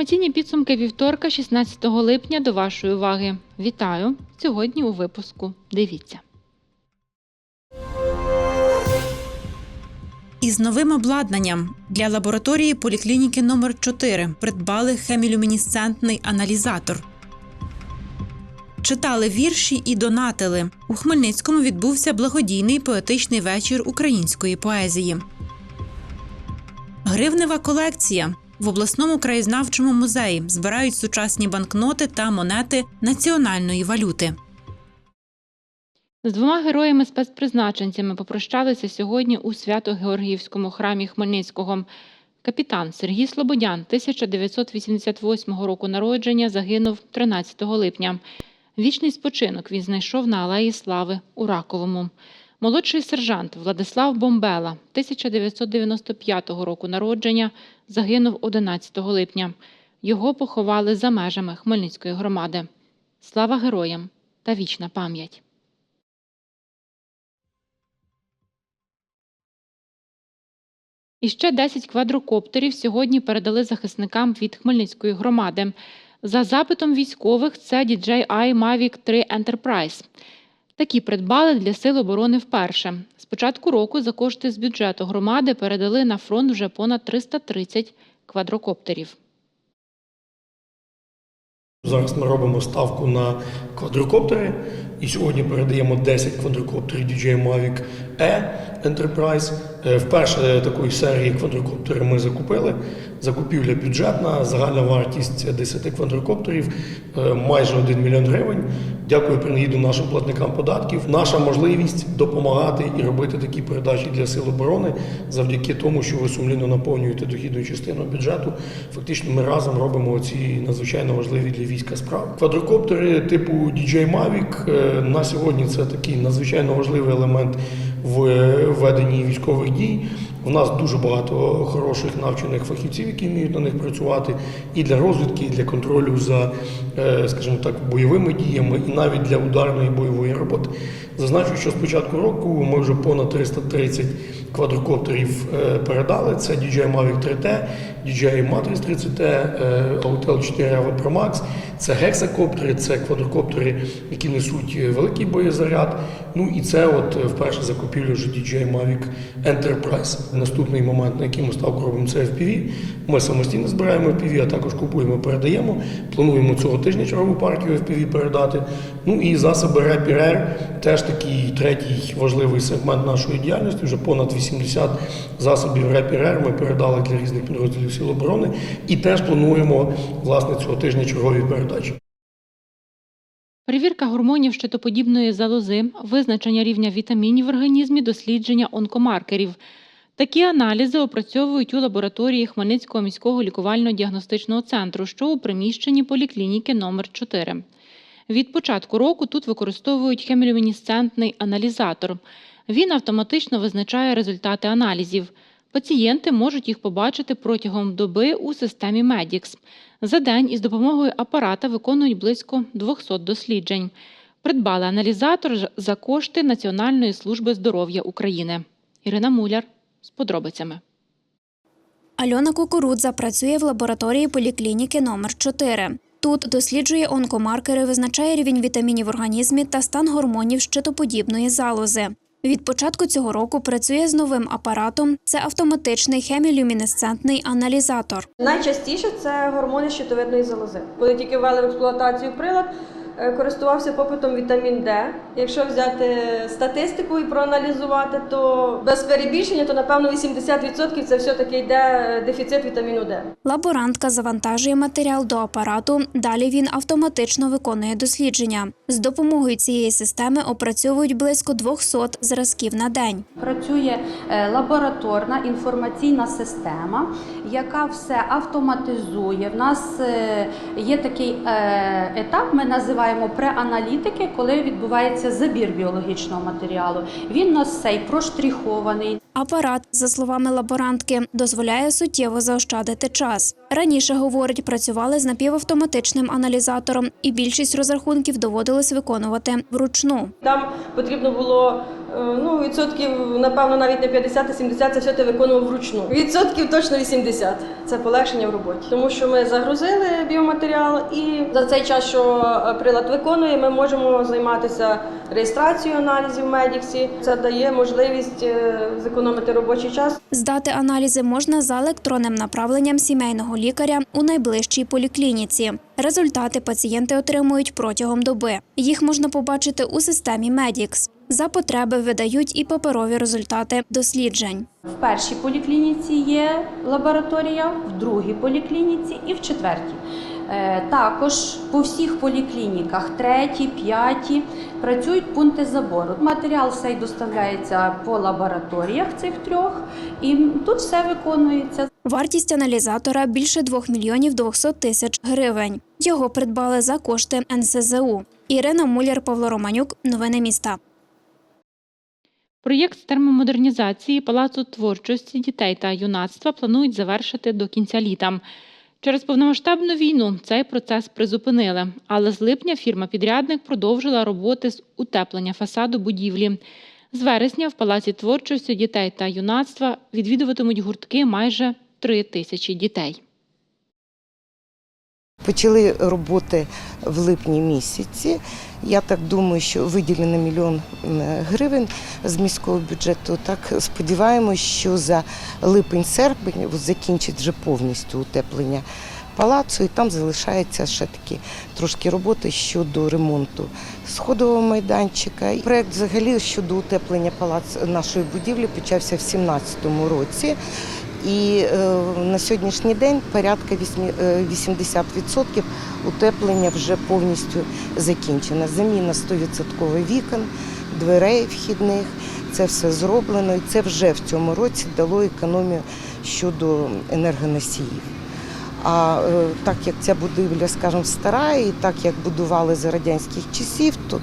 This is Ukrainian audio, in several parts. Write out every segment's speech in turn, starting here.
Інформаційні підсумки вівторка, 16 липня до вашої уваги. Вітаю! Сьогодні у випуску. Дивіться. Із новим обладнанням для лабораторії поліклініки номер 4 придбали хемілюмінесцентний аналізатор. Читали вірші і донатили. У Хмельницькому відбувся благодійний поетичний вечір української поезії. Гривнева колекція. В обласному краєзнавчому музеї збирають сучасні банкноти та монети національної валюти. З двома героями спецпризначенцями попрощалися сьогодні у Свято-Георгіївському храмі Хмельницького. Капітан Сергій Слободян 1988 року народження загинув 13 липня. Вічний спочинок він знайшов на Алеї Слави у Раковому. Молодший сержант Владислав Бомбела 1995 року народження загинув 11 липня. Його поховали за межами Хмельницької громади. Слава героям та вічна пам'ять. І ще 10 квадрокоптерів сьогодні передали захисникам від Хмельницької громади. За запитом військових це DJI Mavic 3 Enterprise. Такі придбали для сил оборони вперше. З початку року за кошти з бюджету громади передали на фронт вже понад 330 квадрокоптерів. Зараз ми робимо ставку на квадрокоптери, і сьогодні передаємо 10 квадрокоптерів DJI Mavic E Enterprise. Е, Вперше такої серії квадрокоптерів ми закупили. Закупівля бюджетна, загальна вартість 10 квадрокоптерів е, майже 1 мільйон гривень. Дякую принагіду нашим платникам податків. Наша можливість допомагати і робити такі передачі для сил оборони завдяки тому, що ви сумлінно наповнюєте дохідну частину бюджету. Фактично, ми разом робимо ці надзвичайно важливі для війська справи. Квадрокоптери типу DJI Mavic е, на сьогодні це такий надзвичайно важливий елемент в е, веденні військових дій. У нас дуже багато хороших навчених фахівців, які вміють на них працювати, і для розвідки, і для контролю за, е, скажімо так, бойовими діями, і навіть для ударної бойової роботи. Зазначу, що з початку року ми вже понад 330 квадрокоптерів е, передали. Це DJI Mavic 3T, DJI Matrix 30T, е, Autel 4 Ava Pro Max, це гексакоптери, це квадрокоптери, які несуть е, великий боєзаряд. Ну і це от вперше закупівля вже DJI Mavic Enterprise. Наступний момент, на який ми ставку робимо, це FPV. Ми самостійно збираємо FPV, а також купуємо, передаємо. Плануємо цього тижня чергову партію FPV передати. Ну і засоби Rapid Air, теж такий третій важливий сегмент нашої діяльності. Вже понад 80 засобів Air ми передали для різних підрозділів Сил оборони. І теж плануємо власне цього тижня чергові передачі. Перевірка гормонів щитоподібної залози, визначення рівня вітамінів в організмі, дослідження онкомаркерів. Такі аналізи опрацьовують у лабораторії Хмельницького міського лікувально-діагностичного центру, що у приміщенні поліклініки номер 4 Від початку року тут використовують хемілюмінесцентний аналізатор. Він автоматично визначає результати аналізів. Пацієнти можуть їх побачити протягом доби у системі Medix. За день із допомогою апарата виконують близько 200 досліджень. Придбали аналізатор за кошти Національної служби здоров'я України. Ірина Муляр з подробицями. Альона Кукурудза працює в лабораторії поліклініки номер 4 Тут досліджує онкомаркери, визначає рівень вітамінів в організмі та стан гормонів щитоподібної залози. Від початку цього року працює з новим апаратом. Це автоматичний хемілюмінесцентний аналізатор. Найчастіше це гормони щитовидної залози. Коли тільки ввели в експлуатацію прилад, користувався попитом вітамін Д. Якщо взяти статистику і проаналізувати, то без перебільшення, то напевно 80% це все-таки йде е, дефіцит вітаміну Д. Лаборантка завантажує матеріал до апарату. Далі він автоматично виконує дослідження. З допомогою цієї системи опрацьовують близько 200 зразків на день. Працює е, лабораторна інформаційна система, яка все автоматизує. В нас е, є такий е, етап, ми називаємо називаємо преаналітики, коли відбувається забір біологічного матеріалу. Він у нас цей проштрихований. Апарат, за словами лаборантки, дозволяє суттєво заощадити час. Раніше, говорить, працювали з напівавтоматичним аналізатором, і більшість розрахунків доводилось виконувати вручну. Там потрібно було ну, відсотків, напевно, навіть не 50, а 70, це все ти виконував вручну. Відсотків точно 80. Це полегшення в роботі. Тому що ми загрузили біоматеріал, і за цей час, що е, прилад виконує, ми можемо займатися реєстрацією аналізів в Медіксі. Це дає можливість е, зекономити робочий час. Здати аналізи можна за електронним направленням сімейного лікаря у найближчій поліклініці. Результати пацієнти отримують протягом доби. Їх можна побачити у системі Медікс. За потреби видають і паперові результати досліджень. В першій поліклініці є лабораторія, в другій поліклініці і в четвертій. Е, Також по всіх поліклініках, третій, п'ятій, працюють пункти забору. Матеріал цей доставляється по лабораторіях цих трьох, і тут все виконується. Вартість аналізатора більше 2 мільйонів 200 тисяч гривень. Його придбали за кошти НСЗУ. Ірина Муляр, Павло Романюк. Новини міста. Проєкт з термомодернізації Палацу творчості дітей та юнацтва планують завершити до кінця літа. Через повномасштабну війну цей процес призупинили, але з липня фірма-підрядник продовжила роботи з утеплення фасаду будівлі. З вересня в Палаці творчості дітей та юнацтва відвідуватимуть гуртки майже три тисячі дітей. Почали роботи в липні місяці. Я так думаю, що виділено мільйон гривень з міського бюджету. Так сподіваємось, що за липень-серпень закінчить вже повністю утеплення палацу, і там залишається ще такі трошки роботи щодо ремонту сходового майданчика. І Проект взагалі щодо утеплення палацу нашої будівлі почався в 2017 році. І е, на сьогоднішній день порядка вісьмі- е, 80% утеплення вже повністю закінчено. Заміна 100% вікон, дверей вхідних. Це все зроблено, і це вже в цьому році дало економію щодо енергоносіїв. А е, так як ця будівля, скажімо, стара, і так як будували за радянських часів, то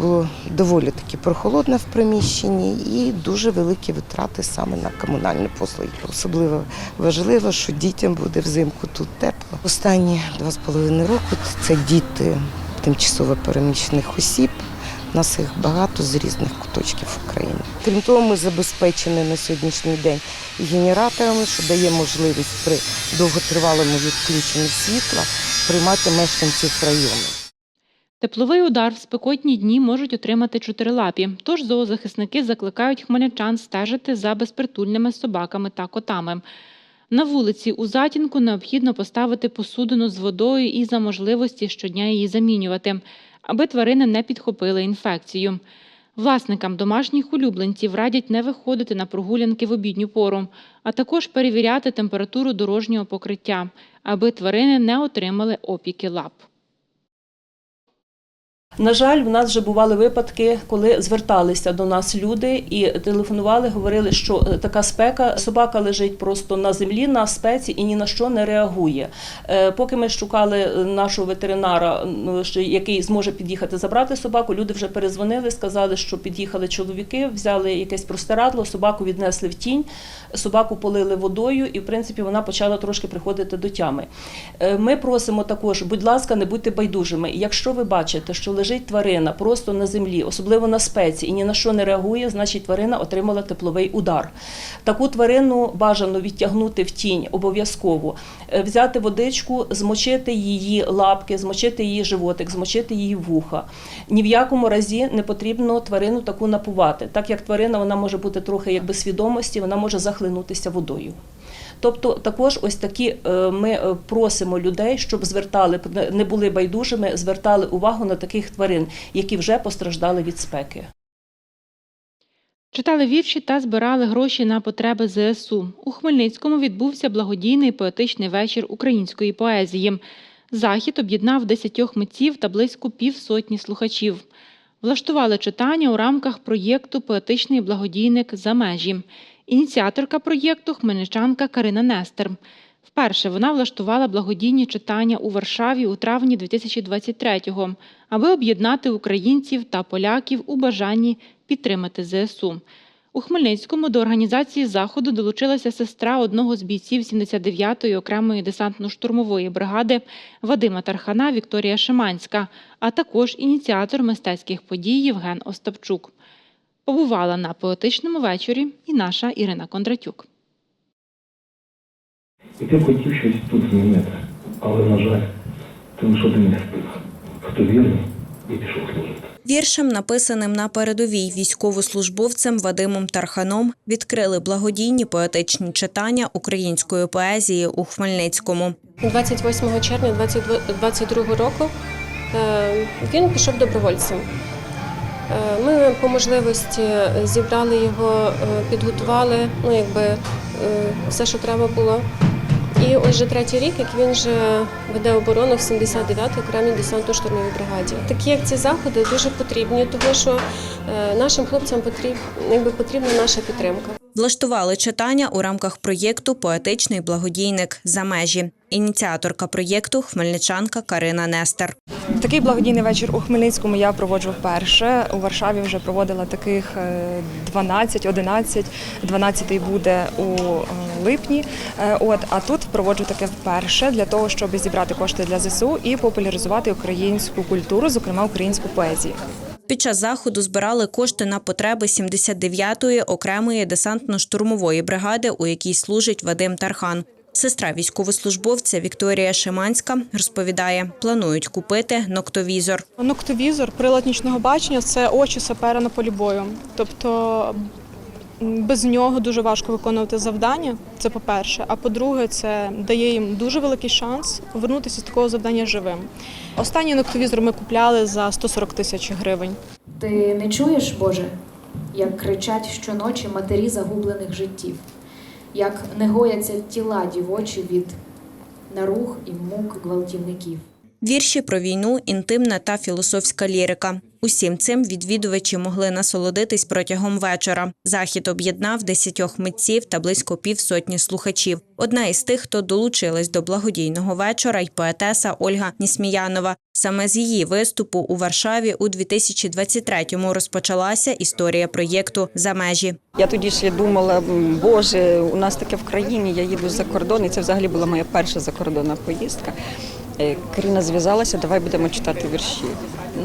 було доволі таки прохолодно в приміщенні і дуже великі витрати саме на комунальні послуги. Особливо важливо, що дітям буде взимку тут тепло. Останні два з половиною роки це діти тимчасово переміщених осіб. Нас їх багато з різних куточків України. Крім того, ми забезпечені на сьогоднішній день генераторами, що дає можливість при довготривалому відключенні світла приймати мешканців району. Тепловий удар в спекотні дні можуть отримати чотирилапі, тож зоозахисники закликають хмельничан стежити за безпритульними собаками та котами. На вулиці у затінку необхідно поставити посудину з водою і за можливості щодня її замінювати, аби тварини не підхопили інфекцію. Власникам домашніх улюбленців радять не виходити на прогулянки в обідню пору, а також перевіряти температуру дорожнього покриття, аби тварини не отримали опіки лап. На жаль, в нас вже бували випадки, коли зверталися до нас люди і телефонували, говорили, що е, така спека, собака лежить просто на землі на спеці і ні на що не реагує. Е, Поки ми шукали е, нашого ветеринара, ну, який зможе під'їхати забрати собаку, люди вже перезвонили, сказали, що під'їхали чоловіки, взяли якесь простирадло, собаку віднесли в тінь, собаку полили водою, і в принципі вона почала трошки приходити до тями. Ми просимо також, будь ласка, не будьте байдужими. Якщо ви бачите, що лежить тварина просто на землі, особливо на спеці, і ні на що не реагує, значить тварина отримала тепловий удар. Таку тварину бажано відтягнути в тінь обов'язково, Е, взяти водичку, змочити її лапки, змочити її животик, змочити її вуха. Ні в якому разі не потрібно тварину таку напувати. Так як тварина вона може бути трохи як без свідомості, вона може захлинутися водою. Тобто також ось такі е, ми е, просимо людей, щоб звертали не були байдужими, звертали увагу на таких тварин, які вже постраждали від спеки. Читали вірші та збирали гроші на потреби ЗСУ. У Хмельницькому відбувся благодійний поетичний вечір української поезії. Захід об'єднав десятьох митців та близько півсотні слухачів. Влаштували читання у рамках проєкту Поетичний благодійник за межі. Ініціаторка проєкту хмельничанка Карина Нестер. Вперше вона влаштувала благодійні читання у Варшаві у травні 2023-го, аби об'єднати українців та поляків у бажанні підтримати ЗСУ. У Хмельницькому до організації заходу долучилася сестра одного з бійців 79-ї окремої десантно-штурмової бригади Вадима Тархана Вікторія Шиманська, а також ініціатор мистецьких подій Євген Остапчук. Побувала на поетичному вечорі і наша Ірина Кондратюк. І ти хотів щось тут змінити, але, на жаль, ти лише один не встиг, хто вірив і пішов служити. Віршем, написаним на передовій військовослужбовцем Вадимом Тарханом, відкрили благодійні поетичні читання української поезії у Хмельницькому. 28 червня 2022 року е, він пішов добровольцем. Е, Ми по можливості зібрали його, е, підготували, ну якби е, все, що треба було. І ось вже третій рік, як він вже веде оборону в 79-й окремій десантно-штурмовій бригаді. Такі як ці заходи дуже потрібні, тому що нашим хлопцям потрібна, якби потрібна наша підтримка. Влаштували читання у рамках проєкту Поетичний благодійник за межі. Ініціаторка проєкту хмельничанка Карина Нестер. Такий благодійний вечір у Хмельницькому я проводжу вперше. У Варшаві вже проводила таких е, 12, 11, 12 буде у е, липні. Е, От а тут проводжу таке вперше для того, щоб зібрати кошти для ЗСУ і популяризувати українську культуру, зокрема українську поезію. Під час заходу збирали кошти на потреби 79-ї окремої десантно-штурмової бригади, у якій служить Вадим Тархан. Сестра військовослужбовця Вікторія Шиманська розповідає, планують купити ноктовізор. Ноктовізор, прилад нічного бачення це очі сапера на полі бою. Тобто без нього дуже важко виконувати завдання. Це по-перше. А по-друге, це дає їм дуже великий шанс повернутися з такого завдання живим. Останній ноктовізор ми купляли за 140 тисяч гривень. Ти не чуєш, Боже, як кричать щоночі матері загублених життів, як не гояться тіла дівочі від нарух і мук гвалтівників. Вірші про війну, інтимна та філософська лірика. Усім цим відвідувачі могли насолодитись протягом вечора. Захід об'єднав десятьох митців та близько півсотні слухачів. Одна із тих, хто долучилась до благодійного вечора, й поетеса Ольга Нісміянова. Саме з її виступу у Варшаві у 2023-му розпочалася історія проєкту за межі. Я тоді ще думала, боже, у нас таке в країні, я їду за кордон, і це взагалі була моя перша закордонна поїздка. Е, Каріна зв'язалася, давай будемо читати вірші.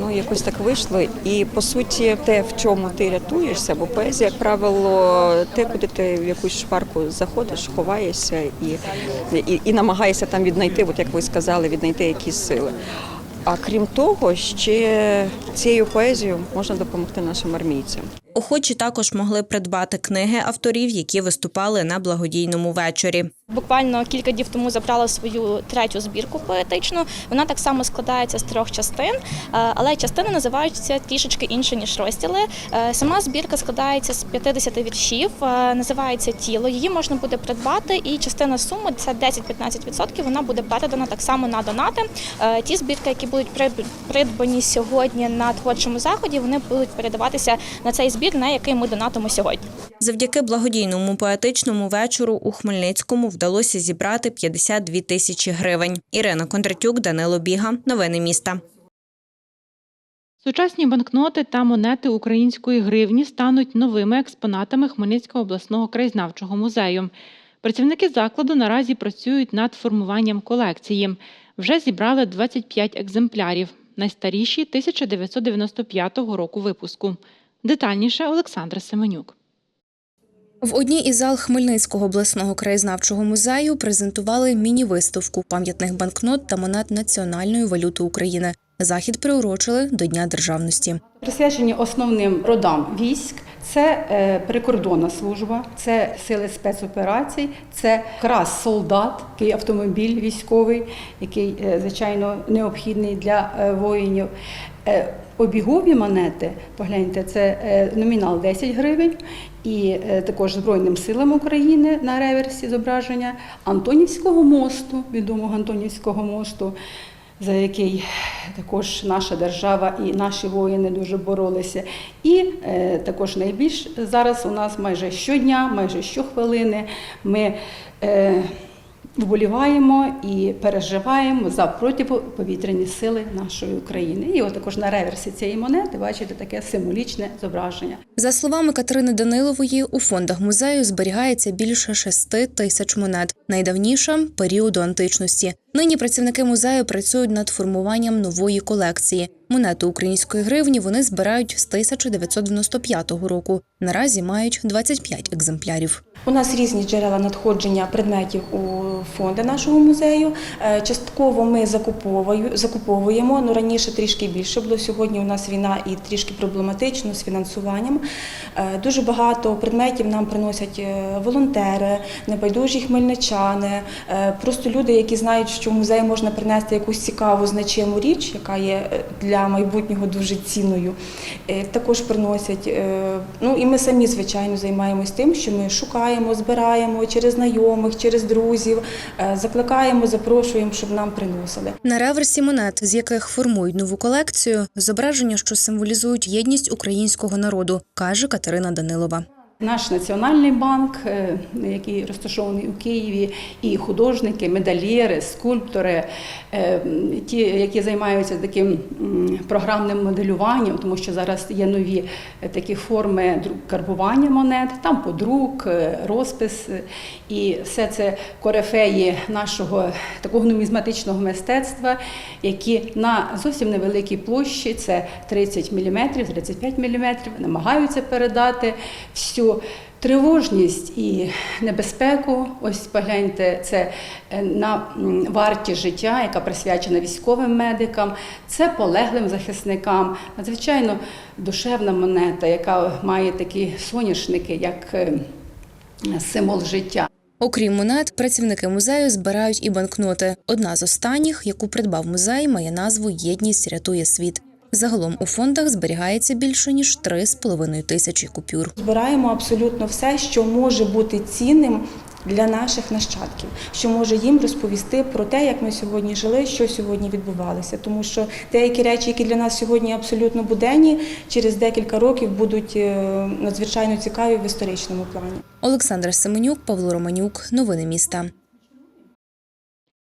Ну, якось так вийшло. І по суті, те, в чому ти рятуєшся, бо поезія, як правило, те, куди ти в якусь шпарку заходиш, ховаєшся і, і, і намагаєшся там віднайти, от як ви сказали, віднайти якісь сили. А крім того, ще цією поезією можна допомогти нашим армійцям. Охочі також могли придбати книги авторів, які виступали на благодійному вечорі. Буквально кілька днів тому забрала свою третю збірку поетичну. Вона так само складається з трьох частин, е, але частини називаються трішечки інше ніж розділи. Е, Сама збірка складається з 50 віршів, е, називається Тіло. Її можна буде придбати, і частина суми це 10-15%, Вона буде передана так само на донати. Ті збірки, які будуть прид- придбані сьогодні на творчому заході, вони будуть передаватися на цей збір, на який ми донатимо сьогодні. Завдяки благодійному поетичному вечору у Хмельницькому вдалося зібрати 52 тисячі гривень. Ірина Кондратюк, Данило Біга. Новини міста. Сучасні банкноти та монети української гривні стануть новими експонатами Хмельницького обласного краєзнавчого музею. Працівники закладу наразі працюють над формуванням колекції. Вже зібрали 25 екземплярів, найстаріші 1995 року випуску. Детальніше Олександра Семенюк. В одній із зал Хмельницького обласного краєзнавчого музею презентували міні-виставку пам'ятних банкнот та монет національної валюти України. Захід приурочили до Дня державності. Присвячені основним родам військ. Це е, прикордонна служба, це сили спецоперацій, це крас солдат, який автомобіль військовий, який е, звичайно необхідний для е, воїнів. Е, Обігові монети, погляньте, це е, номінал 10 гривень, і е, також Збройним силам України на реверсі зображення Антонівського мосту, відомого Антонівського мосту, за який також наша держава і наші воїни дуже боролися. І також найбільш зараз у нас майже щодня, майже щохвилини ми. Вболіваємо і переживаємо за протиповітряні сили нашої України. І от також на реверсі цієї монети бачите таке символічне зображення. За словами Катерини Данилової, у фондах музею зберігається більше шести тисяч монет, найдавніша періоду античності. Нині працівники музею працюють над формуванням нової колекції. Монети української гривні вони збирають з 1995 року. Наразі мають 25 екземплярів. У нас різні джерела надходження предметів у фонди нашого музею. Е, Частково ми закуповуємо, ну раніше трішки більше було. Сьогодні у нас війна і трішки проблематично з фінансуванням. Е, Дуже багато предметів нам приносять е, волонтери, небайдужі хмельничани, просто люди, які знають, що в музей можна принести якусь цікаву значиму річ, яка є для майбутнього дуже цінною. Також приносять. Ну і ми самі, звичайно, займаємось тим, що ми шукаємо, збираємо через знайомих, через друзів, е, закликаємо, запрошуємо, щоб нам приносили. На реверсі монет, з яких формують нову колекцію, зображення, що символізують єдність українського народу, каже Катерина Данилова. Наш національний банк, е, який розташований у Києві, і художники, медальєри, скульптори, е, ті, які займаються таким програмним моделюванням, тому що зараз є нові е, такі форми карбування монет, там подрук, розпис, і все це корифеї нашого такого нумізматичного мистецтва, які на зовсім невеликій площі, це 30 мм, 35 мм, намагаються передати всю тривожність і небезпеку. Ось погляньте, це е, на варті життя, яка присвячена військовим медикам, це полеглим захисникам. Надзвичайно душевна монета, яка має такі соняшники, як е, символ життя. Окрім монет, працівники музею збирають і банкноти. Одна з останніх, яку придбав музей, має назву Єдність рятує світ. Загалом у фондах зберігається більше ніж 3,5 тисячі купюр. Збираємо абсолютно все, що може бути цінним для наших нащадків, що може їм розповісти про те, як ми сьогодні жили, що сьогодні відбувалося. Тому що деякі речі, які для нас сьогодні абсолютно буденні, через декілька років будуть е, надзвичайно цікаві в історичному плані. Олександра Семенюк, Павло Романюк. Новини міста.